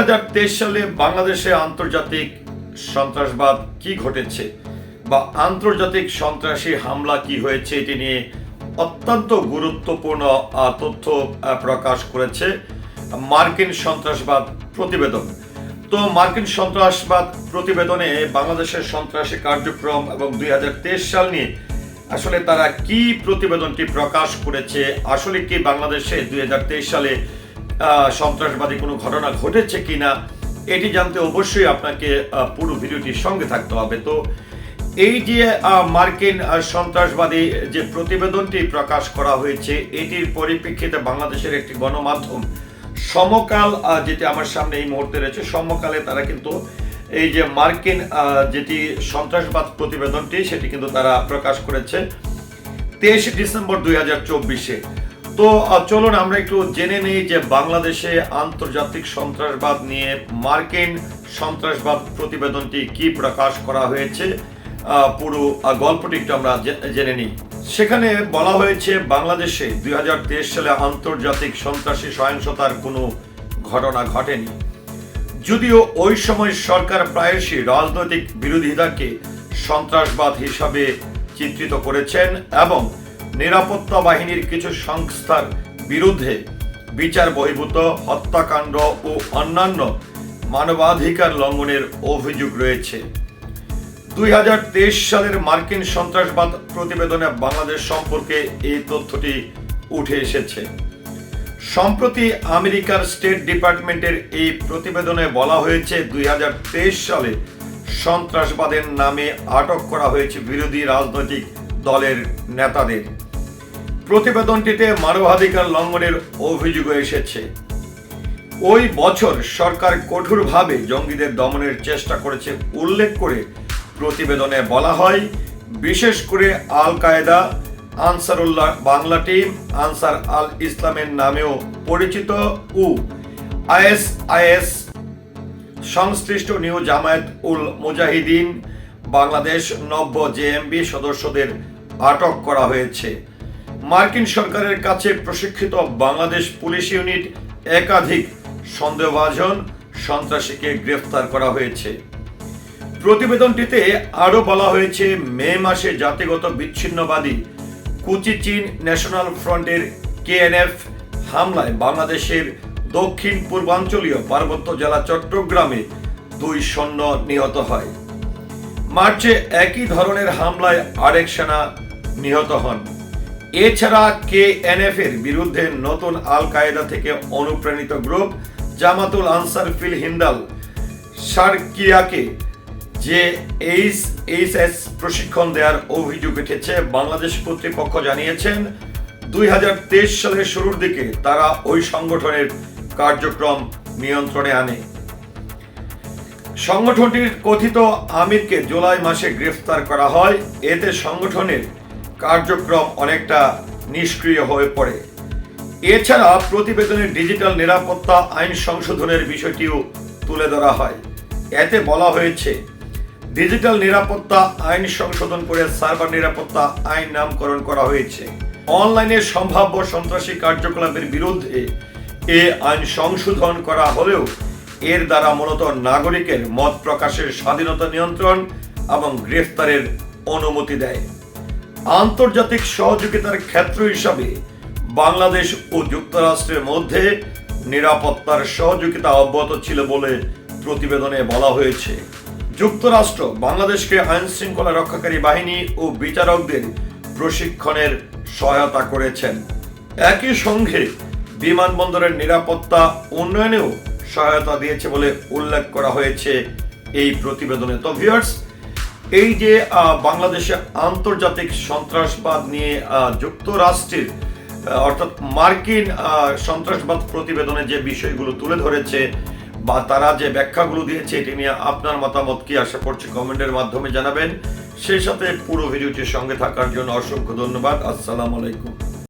সালে বাংলাদেশে আন্তর্জাতিক সন্ত্রাসবাদ কি ঘটেছে বা আন্তর্জাতিক সন্ত্রাসী হামলা কি হয়েছে, এটি নিয়ে অত্যন্ত গুরুত্বপূর্ণ তথ্য প্রকাশ করেছে মার্কিন সন্ত্রাসবাদ প্রতিবেদন। তো মার্কিন সন্ত্রাসবাদ প্রতিবেদনে বাংলাদেশের সন্ত্রাসী কার্যক্রম এবং দুই হাজার তেইশ সাল নিয়ে আসলে তারা কি প্রতিবেদনটি প্রকাশ করেছে, আসলে কি বাংলাদেশে দুই হাজার তেইশ সালে সন্ত্রাসবাদী কোনো ঘটনা ঘটেছে কিনা, এটি জানতে অবশ্যই আপনাকে পুরো ভিডিওটির সঙ্গে থাকতে হবে। তো এই যে মার্কিন সন্ত্রাসবাদী যে প্রতিবেদনটি প্রকাশ করা হয়েছে, এটির পরিপ্রেক্ষিতে বাংলাদেশের একটি গণমাধ্যম, সমকাল যেটি আমার সামনে এই মুহূর্তে রয়েছে, সমকালে তারা কিন্তু এই যে মার্কিন যেটি সন্ত্রাসবাদ প্রতিবেদনটি, সেটি কিন্তু তারা প্রকাশ করেছে তেইশে ডিসেম্বর দুই হাজার চব্বিশে। তো চলুন আমরা একটু জেনে নিই যে বাংলাদেশে আন্তর্জাতিক সন্ত্রাসবাদ নিয়ে মার্কিন সন্ত্রাসবাদ প্রতিবেদনটি কি প্রকাশ করা হয়েছে পুরো গল্পটি একটু আমরা জেনে নিই। সেখানে বলা হয়েছে, বাংলাদেশে দুই হাজার তেইশ সালে আন্তর্জাতিক সন্ত্রাসী সহিংসতার কোনো ঘটনা ঘটেনি। যদিও ওই সময় সরকার প্রায়শই রাজনৈতিক বিরোধিতাকে সন্ত্রাসবাদ হিসাবে চিত্রিত করেছেন এবং নিরাপত্তা বাহিনীর কিছু সংস্থার বিরুদ্ধে বিচার বহির্ভূত হত্যাকাণ্ড ও অন্যান্য মানবাধিকার লঙ্ঘনের অভিযোগ রয়েছে। দুই হাজার তেইশ সালের মার্কিন সন্ত্রাসবাদ প্রতিবেদনে বাংলাদেশ সম্পর্কে এই তথ্যটি উঠে এসেছে। সম্প্রতি আমেরিকার স্টেট ডিপার্টমেন্টের এই প্রতিবেদনে বলা হয়েছে, দুই হাজার তেইশ সালে সন্ত্রাসবাদের নামে আটক করা হয়েছে বিরোধী রাজনৈতিক দলের নেতাদের। প্রতিবেদনটিতে মানবাধিকার লঙ্ঘনের অভিযোগ এসেছে। ওই বছর সরকার কঠোরভাবে জঙ্গিদের দমনের চেষ্টা করেছে উল্লেখ করে প্রতিবেদনে বলা হয়, বিশেষ করে Al Qaeda, Ansarullah Bangla team, Ansar al ইসলামের নামেও পরিচিত ও আইএস আইএস সংশ্লিষ্ট নিউ জামায়াত উল মুজাহিদিন, বাংলাদেশ নব্য জেএমবি সদস্যদের আটক করা হয়েছে। মার্কিন সরকারের কাছে প্রশিক্ষিত বাংলাদেশ পুলিশ ইউনিট একাধিক সন্দেহভাজন সন্ত্রাসীকে গ্রেফতার করা হয়েছে। প্রতিবেদনটিতে আরও বলা হয়েছে, মে মাসে জাতিগত বিচ্ছিন্নবাদী কুচি চীন ন্যাশনাল ফ্রন্টের কেএনএফ হামলায় বাংলাদেশের দক্ষিণ পূর্বাঞ্চলীয় পার্বত্য জেলা চট্টগ্রামে দুই সৈন্য নিহত হয়। মার্চে একই ধরনের হামলায় আরেক সেনা নিহত হন। এছাড়া কে এর বিরুদ্ধে নতুন আল কায়দা থেকে অনুপ্রাণিত গ্রুপ জামাতুল আনসার ফিল হিন্দাল সার্কিয়াকে যে এইচ এইচ এস প্রশিক্ষণ দেওয়ার অভিযোগ উঠেছে। বাংলাদেশ কর্তৃপক্ষ জানিয়েছেন, দুই হাজার তেইশ সালের শুরুর দিকে তারা ওই সংগঠনের কার্যক্রম নিয়ন্ত্রণে আনে। সংগঠনটির কথিত আমিরকে জুলাই মাসে গ্রেফতার করা হয়। এতে সংগঠনের কার্যক্রম অনেকটা নিষ্ক্রিয় হয়ে পড়ে। এছাড়া প্রতিবেদনে ডিজিটাল নিরাপত্তা, আইন সংশোধনের বিষয়টিও তুলে ধরা হয়। এতে বলা হয়েছে, ডিজিটাল নিরাপত্তা, আইন সংশোধন করে সার্ভার নিরাপত্তা, আইন নামকরণ করা হয়েছে। অনলাইনে সম্ভাব্য সন্ত্রাসী কার্যকলাপের বিরুদ্ধে এ আইন সংশোধন করা হলেও এর দ্বারা মূলত নাগরিকের মত প্রকাশের স্বাধীনতা নিয়ন্ত্রণ এবং গ্রেফতারের অনুমতি দেয়। আন্তর্জাতিক সহযোগিতার ক্ষেত্র হিসাবে বাংলাদেশ ও যুক্তরাষ্ট্রের মধ্যে নিরাপত্তার সহযোগিতা অব্যাহত ছিল বলে প্রতিবেদনে বলা হয়েছে। যুক্তরাষ্ট্র, বাংলাদেশকে আইন শৃঙ্খলা রক্ষাকারী বাহিনী ও বিচারকদের প্রশিক্ষণের সহায়তা করেছেন। একই সঙ্গে বিমানবন্দরের নিরাপত্তা উন্নয়নেও সহায়তা দিয়েছে বলে উল্লেখ করা হয়েছে এই প্রতিবেদনে। তো ভিউয়ার্স এই যে বাংলাদেশে আন্তর্জাতিক সন্ত্রাসবাদ নিয়ে যুক্তরাষ্ট্রের অর্থাৎ মার্কিন সন্ত্রাসবাদ প্রতিবেদনে যে বিষয়গুলো তুলে ধরেছে বা তারা যে ব্যাখ্যাগুলো দিয়েছে, এটি নিয়ে আপনার মতামত কি আশা করছি কমেন্টের মাধ্যমে জানাবেন। সেই সাথে পুরো ভিডিওটির সঙ্গে থাকার জন্য অসংখ্য ধন্যবাদ। আসসালামু আলাইকুম।